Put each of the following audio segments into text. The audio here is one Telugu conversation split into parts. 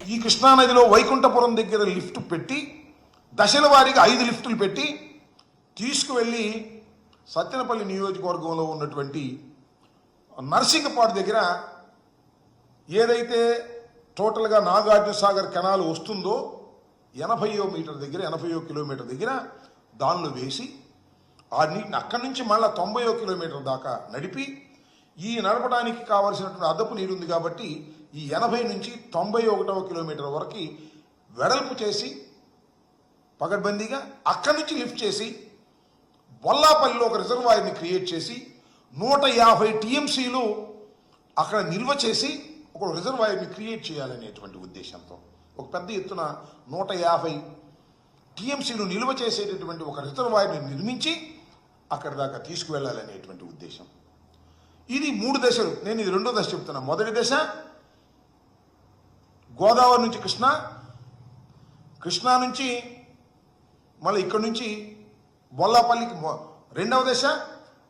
ఈ కృష్ణానదిలో వైకుంఠపురం దగ్గర లిఫ్ట్ పెట్టి దశల వారీగా ఐదు లిఫ్టులు పెట్టి తీసుకువెళ్ళి సత్తెనపల్లి నియోజకవర్గంలో ఉన్నటువంటి నర్సింగపాడు దగ్గర ఏదైతే టోటల్గా నాగార్జున సాగర్ కెనాల్ వస్తుందో ఎనభైయో మీటర్ దగ్గర ఎనభయో కిలోమీటర్ దగ్గర దానిలో వేసి ఆ నీటిని అక్కడి నుంచి మళ్ళీ తొంభయో కిలోమీటర్ దాకా నడిపి ఈ నడపడానికి కావలసినటువంటి అదపు నీరు ఉంది కాబట్టి ఈ ఎనభై నుంచి తొంభై ఒకటవ కిలోమీటర్ వరకు వెడల్పు చేసి పగడ్బందీగా అక్కడి నుంచి లిఫ్ట్ చేసి బొల్లాపల్లిలో ఒక రిజర్వాయర్ని క్రియేట్ చేసి నూట యాభై టీఎంసీలు అక్కడ నిల్వ చేసి ఒక రిజర్వాయర్ని క్రియేట్ చేయాలనేటువంటి ఉద్దేశంతో. ఒక పెద్ద ఎత్తున నూట యాభై టీఎంసీలు నిల్వ చేసేటటువంటి ఒక రిజర్వాయర్ని నిర్మించి అక్కడి దాకా తీసుకువెళ్ళాలనేటువంటి ఉద్దేశం. ఇది మూడు దశలు. నేను ఇది రెండో దశ చెప్తున్నా. మొదటి దశ గోదావరి నుంచి కృష్ణ కృష్ణా నుంచి మళ్ళీ ఇక్కడ నుంచి బొల్లాపల్లికి రెండవ దశ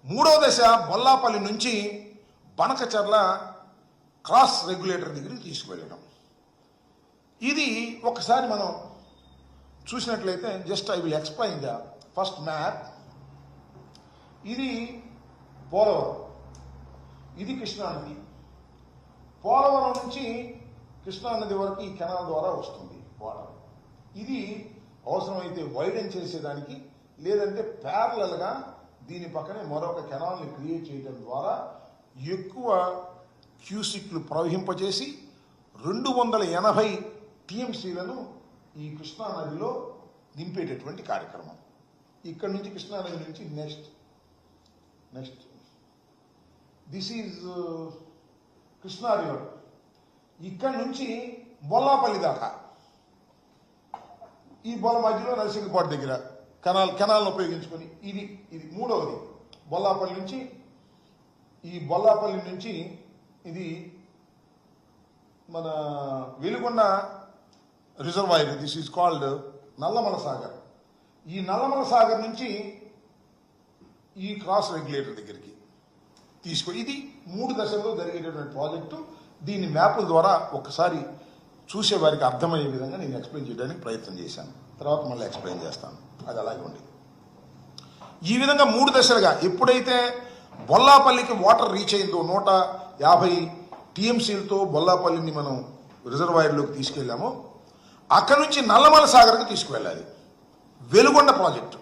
మూడవ దశ బొల్లాపల్లి నుంచి బనకచర్ల క్రాస్ రెగ్యులేటర్ దగ్గరికి తీసుకువెళ్ళడం. ఇది ఒకసారి మనం చూసినట్లయితే just I will explain the first map. ఇది పోలవరం. ఇది కృష్ణానది. పోలవరం నుంచి కృష్ణానది వరకు ఈ కెనాల్ ద్వారా వస్తుంది వాటర్. ఇది అవసరమైతే వైడెన్ చేసేదానికి లేదంటే parallel గా దీని పక్కనే మరొక కెనాల్ని క్రియేట్ చేయడం ద్వారా ఎక్కువ క్యూసిక్లు ప్రవహింపజేసి రెండు వందల ఎనభై టీఎంసీలను ఈ కృష్ణానదిలో నింపేటటువంటి కార్యక్రమం. ఇక్కడ నుంచి కృష్ణానది నుంచి next next. This is Krishna river ఇక్కడ నుంచి బొల్లాపల్లి దాకా. ఈ బొల్ల మధ్యలో నరసింగపాడు దగ్గర కెనాల్ కెనాల్ని ఉపయోగించుకొని ఇది ఇది మూడవది. బొల్లాపల్లి నుంచి ఈ బొల్లాపల్లి నుంచి ఇది మన Veligonda reservoir this is called Nallamala Sagar. ఈ నల్లమల సాగర్ నుంచి ఈ క్రాస్ రెగ్యులేటర్ దగ్గరికి తీసుకో. ఇది మూడు దశల్లో జరిగేటటువంటి ప్రాజెక్టు. దీని మ్యాప్ల ద్వారా ఒకసారి చూసే వారికి అర్థమయ్యే విధంగా నేను ఎక్స్ప్లెయిన్ చేయడానికి ప్రయత్నం చేశాను. తర్వాత మళ్ళీ ఎక్స్ప్లెయిన్ చేస్తాను. అది అలాగే ఉంది ఈ విధంగా మూడు దశలుగా ఎప్పుడైతే బొల్లాపల్లికి వాటర్ రీచ్ అయిందో నూట యాభై టీఎంసీలతో బొల్లాపల్లిని మనం రిజర్వాయర్లోకి తీసుకెళ్ళామో అక్కడి నుంచి నల్లమల సాగర్కి తీసుకువెళ్ళాలి. వెలుగొండ ప్రాజెక్టు.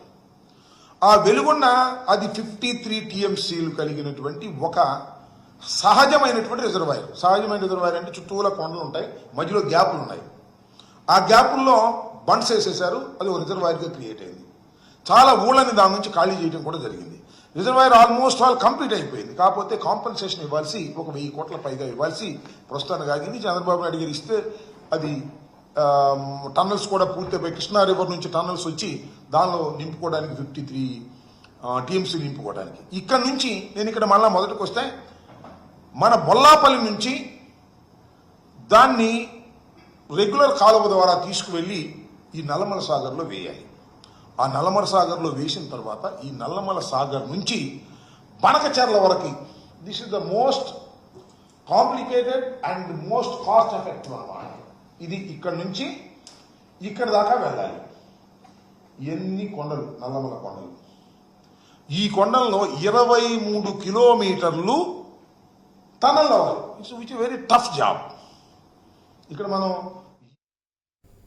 ఆ వెలుగొండ అది ఫిఫ్టీ త్రీ టీఎంసీలు కలిగినటువంటి ఒక సహజమైనటువంటి రిజర్వాయర్. సహజమైన రిజర్వాయర్ అంటే చుట్టూల కొండలు ఉంటాయి మధ్యలో గ్యాపులు ఉన్నాయి. ఆ గ్యాపుల్లో బండ్స్ వేసేసారు అది ఒక రిజర్వాయర్గా క్రియేట్ అయింది. చాలా ఊళ్ళని దాని నుంచి ఖాళీ చేయడం కూడా జరిగింది. రిజర్వాయర్ ఆల్మోస్ట్ ఆల్ కంప్లీట్ అయిపోయింది. కాకపోతే కాంపెన్సేషన్ ఇవ్వాల్సి ఒక వెయ్యి కోట్ల పైగా ఇవ్వాల్సి ప్రస్తుతానికి ఆగింది. చంద్రబాబు నాయుడు గారు ఇస్తే అది టన్నల్స్ కూడా పూర్తయిపోయి కృష్ణా రివర్ నుంచి టన్నల్స్ వచ్చి దానిలో నింపుకోవడానికి ఫిఫ్టీ త్రీ టీఎంసీ నింపుకోవడానికి. ఇక్కడ నుంచి నేను ఇక్కడ మళ్ళీ మొదటికి వస్తే మన బొల్లాపల్లి నుంచి దాన్ని రెగ్యులర్ కాలువ ద్వారా తీసుకువెళ్ళి ఈ నల్లమల సాగర్లో వేయాలి. ఆ నల్లమల సాగర్లో వేసిన తర్వాత ఈ నల్లమల సాగర్ నుంచి బనకచెర్ల వరకు this is the most complicated and most cost effective అన్నమాట ఇది ఇక్కడ నుంచి ఇక్కడ దాకా వెళ్ళాలి. ఎన్ని కొండలు? నల్లమల కొండలు. ఈ కొండల్లో ఇరవై మూడు కిలోమీటర్లు టనల్ అవ్వాలి it's which very tough job ఇక్కడ మనం